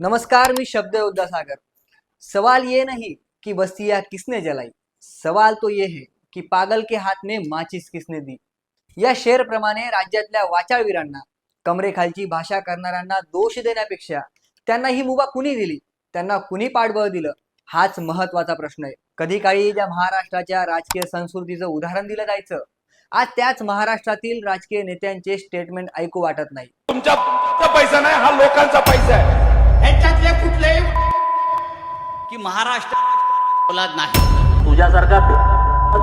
नमस्कार मी शब्द योद्धा सागर. सवाल ये नहीं कि बस्तिया किसने जलाई? सवाल तो ये है की पागल के हात ने माचीस किसने दी? या शेर प्रमाणे राज्यातल्या वाचाळवीरांना कमरेखालची भाषा करणाऱ्यांना दोष देण्यापेक्षा त्यांना ही मुभा कुणी दिली? त्यांना कुणी पाठबळ दिलं? हाच महत्त्वाचा प्रश्न आहे. कधी काळी ज्या महाराष्ट्राच्या राजकीय संस्कृतीचं उदाहरण दिलं जायचं आज त्याच महाराष्ट्रातील राजकीय नेत्यांचे स्टेटमेंट ऐकू वाटत नाही. तुमचा पैसा नाही हा लोकांचा पैसा आहे. ह्याच्यातले कुठलेही की महाराष्ट्र नाही. तुझ्यासारखा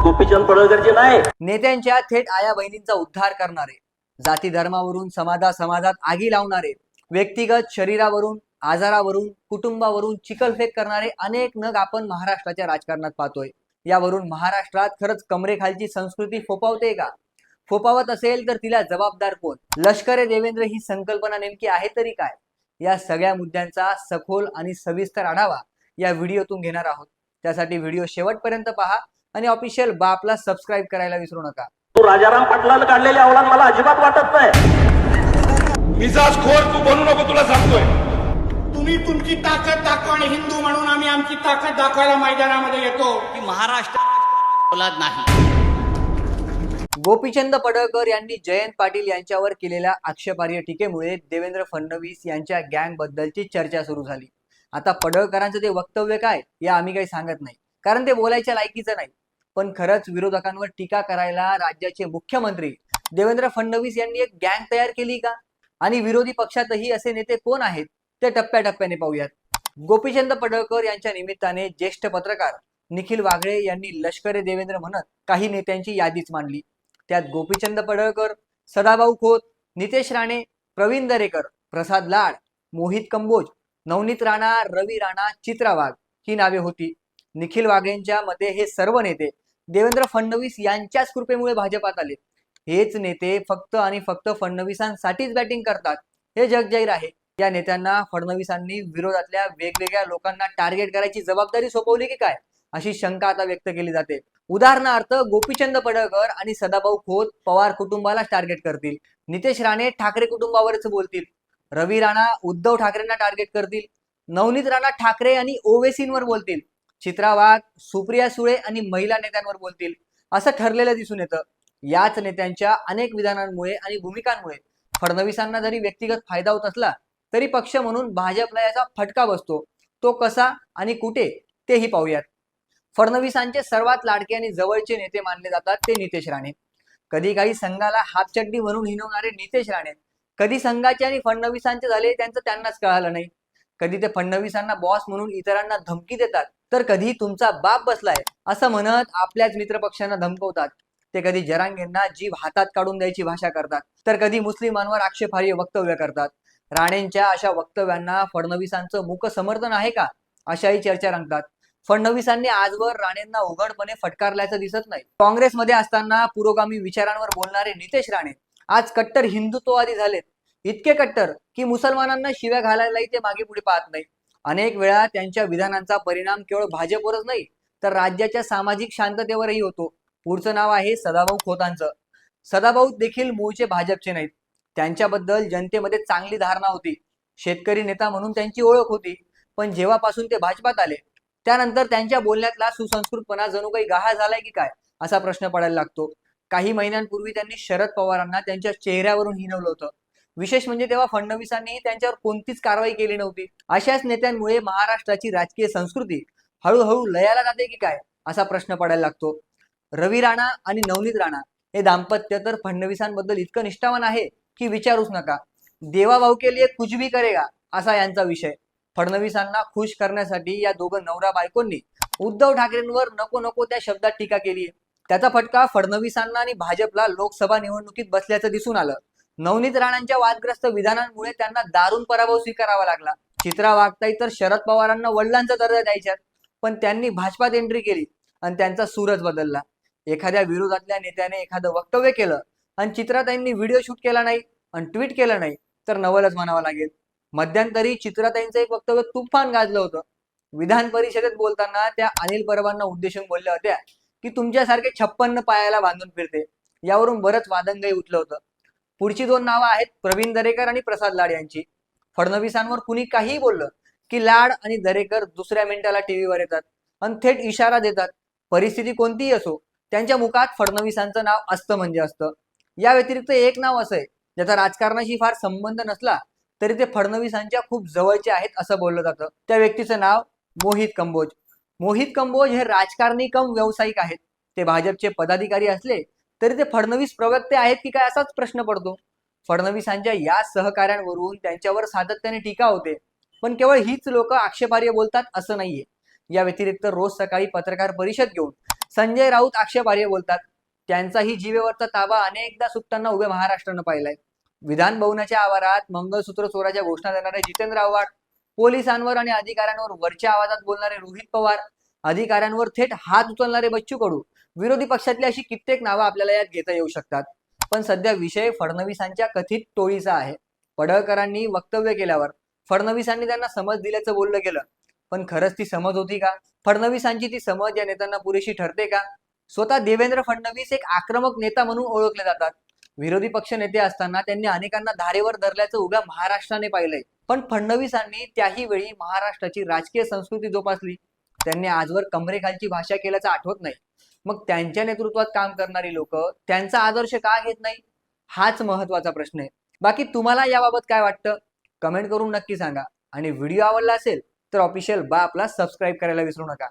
गोपीचंद पडळकरचे नाही. नेत्यांच्या थेट आया बहिणींचा उद्धार करणारे जाती धर्मावरून समाजा समाजात आगी लावणारे व्यक्तिगत शरीरावरून आजारावरून कुटुंबावरून चिकलफेक करणारे अनेक नग आपण महाराष्ट्राच्या राजकारणात पाहतोय. यावरून महाराष्ट्रात खरंच कमरेखालची संस्कृती फोपावते का? फोपावत असेल तर तिला जबाबदार कोण? लष्करे देवेंद्र ही संकल्पना नेमकी आहे तरी काय? या सगळ्या मुद्द्यांचा सखोल आणि सविस्तर आढावा या व्हिडिओतून घेणार आहोत त्यासाठी व्हिडिओ शेवटपर्यंत पहा आणि ऑफिशियल बापला सबस्क्राईब करायला विसरू नका तू राजाराम पाटलाला काढलेले अवलाद मला अजिबात वाटत नाही मिजाज खोर तू बनू नको तुला सांगतोय तुम्ही तुमची ताकद दाखवा आणि हिंदू म्हणून आम्ही आमची ताकद दाखवायला मैदानामध्ये येतो की महाराष्ट्र औलाद नाही गोपीचंद पडळकर यांनी जयंत पाटील यांच्यावर केलेल्या आक्षेपार्ह टीकेमुळे देवेंद्र फडणवीस यांच्या गँग बद्दलची चर्चा सुरू झाली. आता पडळकरांचं ते वक्तव्य काय या आम्ही काही सांगत नाही. कारण ते बोलायच्या लायकीचं नाही. पण खरंच विरोधकांवर टीका करायला राज्याचे मुख्यमंत्री देवेंद्र फडणवीस यांनी एक गँग तयार केली का? आणि विरोधी पक्षातही असे नेते कोण आहेत ते टप्प्याटप्प्याने पाहूयात. गोपीचंद पडळकर यांच्या निमित्ताने ज्येष्ठ पत्रकार निखिल वागळे यांनी लष्करे देवेंद्र म्हणत काही नेत्यांची यादीच मांडली. त्यात गोपीचंद पडळकर सदाभाऊ खोत नितेश राणे प्रवीण दरेकर प्रसाद लाड मोहित कंबोज नवनीत राणा रवी राणा चित्रा वाघ ही नावे होती. निखिल वाघेंच्या मते हे सर्व नेते देवेंद्र फडणवीस यांच्याच कृपेमुळे भाजपात आले. हेच नेते फक्त आणि फक्त फडणवीसांसाठीच बॅटिंग करतात. हे जग जाहीर आहे. या नेत्यांना फडणवीसांनी विरोधातल्या वेगवेगळ्या लोकांना टार्गेट करायची जबाबदारी सोपवली की काय? अशी शंका आता व्यक्त केली जाते. उदाहरणार्थ गोपीचंद पडळकर आणि सदाभाऊ खोत पवार कुटुंबाला टार्गेट करतील. नितेश राणे ठाकरे कुटुंबावरच बोलतील. रवी राणा उद्धव ठाकरेंना टार्गेट करतील. नवनीत राणा ठाकरे आणि ओवेसींवर बोलतील. चित्रा वाघ सुप्रिया सुळे आणि महिला नेत्यांवर बोलतील. असं ठरलेलं दिसून येतं. याच नेत्यांच्या अनेक विधानांमुळे आणि भूमिकांमुळे फडणवीसांना जरी व्यक्तिगत फायदा होत असला तरी पक्ष म्हणून भाजपला याचा फटका बसतो. तो कसा आणि कुठे तेही पाहूयात. फडणवीसांचे सर्वात लाडके आणि जवळचे नेते मानले जातात ते नितेश राणे. कधी काही संघाला हातचड्डी म्हणून हिनवणारे नितेश राणे. कधी संघाचे आणि फडणवीसांचे झाले त्यांचं त्यांनाच कळालं नाही. कधी ते फडणवीसांना बॉस म्हणून इतरांना धमकी देतात तर कधी तुमचा बाप बसलाय असं म्हणत आपल्याच मित्रपक्षांना धमकवतात. ते कधी जरांगेंना जीव हातात काढून द्यायची भाषा करतात तर कधी मुस्लिमांवर आक्षेपार्ह वक्तव्य करतात. राणेंच्या अशा वक्तव्यांना फडणवीसांचं मुक समर्थन आहे का? अशाही चर्चा रंगतात. फडणवीसांनी आजवर राणेंना उघडपणे फटकारल्याचं दिसत नाही. काँग्रेसमध्ये असताना पुरोगामी विचारांवर बोलणारे नितेश राणे आज कट्टर हिंदुत्ववादी झालेत. इतके कट्टर की मुसलमानांना शिव्या घालायलाही ते मागे पुढे पाहत नाही अनेक वेळा त्यांच्या विधानांचा परिणाम केवळ भाजपवरच नाही तर राज्याच्या सामाजिक शांततेवरही होतो. पुढचं नाव आहे सदाभाऊ खोतांचं. सदाभाऊ देखील मूळचे भाजपचे नाहीत. त्यांच्याबद्दल जनतेमध्ये चांगली धारणा होती. शेतकरी नेता म्हणून त्यांची ओळख होती पण जेव्हापासून ते भाजपात आले त्यानंतर त्यांच्या बोलण्यातला सुसंस्कृतपणा जणू काही गाहा झालाय की काय? असा प्रश्न पडायला लागतो. काही महिन्यांपूर्वी त्यांनी शरद पवारांना त्यांच्या चेहऱ्यावरून हिनवलं होतं. विशेष म्हणजे तेव्हा फडणवीसांनी त्यांच्यावर कोणतीच कारवाई केली नव्हती. अशाच नेत्यांमुळे महाराष्ट्राची राजकीय संस्कृती हळूहळू लयाला जाते की काय? असा प्रश्न पडायला लागतो. रवी राणा आणि नवनीत राणा हे दाम्पत्य तर फडणवीसांबद्दल इतकं निष्ठावान आहे की विचारूच नका. देवा भाऊ के लिए कुछ भी करेगा असा यांचा विषय. फडणवीसांना खुश करण्यासाठी या दोघं नवरा बायकोंनी उद्धव ठाकरेंवर नको नको त्या शब्दात टीका केली. त्याचा फटका फडणवीसांना आणि भाजपला लोकसभा निवडणुकीत बसल्याचं दिसून आलं. नवनीत राणांच्या वादग्रस्त विधानांमुळे त्यांना दारुण पराभव स्वीकारावा लागला. चित्रा वागताई तर शरद पवारांना वडिलांचा दर्जा द्यायच्यात पण त्यांनी भाजपात एंट्री केली आणि त्यांचा सूरज बदलला. एखाद्या विरोधातल्या नेत्याने एखादं वक्तव्य केलं आणि चित्राताईंनी व्हिडिओ शूट केला नाही आणि ट्विट केलं नाही तर नवलच म्हणावं लागेल. मध्यंतरी चित्राताईंचं एक वक्तव्य तुफान गाजलं होतं. विधान परिषदेत बोलताना त्या अनिल परबांना उद्देशून बोलल्या होत्या की तुमच्यासारखे छप्पन्न पायाला बांधून फिरते. यावरून बरंच वादंगही उठलं होतं. पुढची दोन नावं आहेत प्रवीण दरेकर आणि प्रसाद लाड यांची. फडणवीसांवर कुणी काहीही बोललं की लाड आणि दरेकर दुसऱ्या मिनिटाला टीव्हीवर येतात आणि थेट इशारा देतात. परिस्थिती कोणतीही असो त्यांच्या मुखात फडणवीसांचं नाव असतं म्हणजे असतं. या व्यतिरिक्त एक नाव असं आहे ज्याचा राजकारणाशी फार संबंध नसला तरी ते फडणवीसांच्या खूप जवळचे आहेत असं बोललं जातं. त्या व्यक्तीचं नाव मोहित कंबोज. मोहित कंबोज हे राजकारणी कम व्यावसायिक आहेत. ते भाजपचे पदाधिकारी असले तरी ते फडणवीस प्रवक्ते आहेत की काय असाच प्रश्न पडतो. फडणवीसांच्या या सहकार्यांवरून त्यांच्यावर सातत्याने टीका होते. पण केवळ हीच लोक आक्षेपार्ह बोलतात असं नाहीये. या व्यतिरिक्त रोज सकाळी पत्रकार परिषद घेऊन संजय राऊत आक्षेपार्ह बोलतात. त्यांचाही जीवेवरचा ताबा अनेकदा सुटताना उभ्या महाराष्ट्रानं पाहिलाय. विधान भवनाच्या आवारात मंगळसूत्र चोराच्या घोषणा देणारे जितेंद्र आव्हाड पोलिसांवर आणि अधिकाऱ्यांवर वरच्या आवाजात बोलणारे रोहित पवार अधिकाऱ्यांवर थेट हात उचलणारे बच्चू कडू. विरोधी पक्षातली अशी कित्येक नावं आपल्याला यात घेता येऊ शकतात. पण सध्या विषय फडणवीसांच्या कथित टोळीचा आहे. पडळकरांनी वक्तव्य केल्यावर फडणवीसांनी त्यांना समज दिल्याचं बोललं गेलं. पण खरंच ती समज होती का? फडणवीसांची ती समज या नेत्यांना पुरेशी ठरते का? स्वतः देवेंद्र फडणवीस एक आक्रमक नेता म्हणून ओळखले जातात. विरोधी पक्ष नेते असताना त्यांनी अनेकांना धारेवर धरल्याचं उभ्या महाराष्ट्राने पाहिलंय. पण फडणवीसांनी त्याही वेळी महाराष्ट्राची राजकीय संस्कृती जोपासली. त्यांनी आजवर कमरेखालची भाषा केल्याचं आठवत नाही. मग त्यांच्या नेतृत्वात काम करणारी लोक त्यांचा आदर्श का घेत नाही? हाच महत्त्वाचा प्रश्न आहे. बाकी तुम्हाला याबाबत काय वाटतं? कमेंट करून नक्की सांगा. आणि व्हिडिओ आवडला असेल तर ऑफिशियल बा आपला सबस्क्राईब करायला विसरू नका.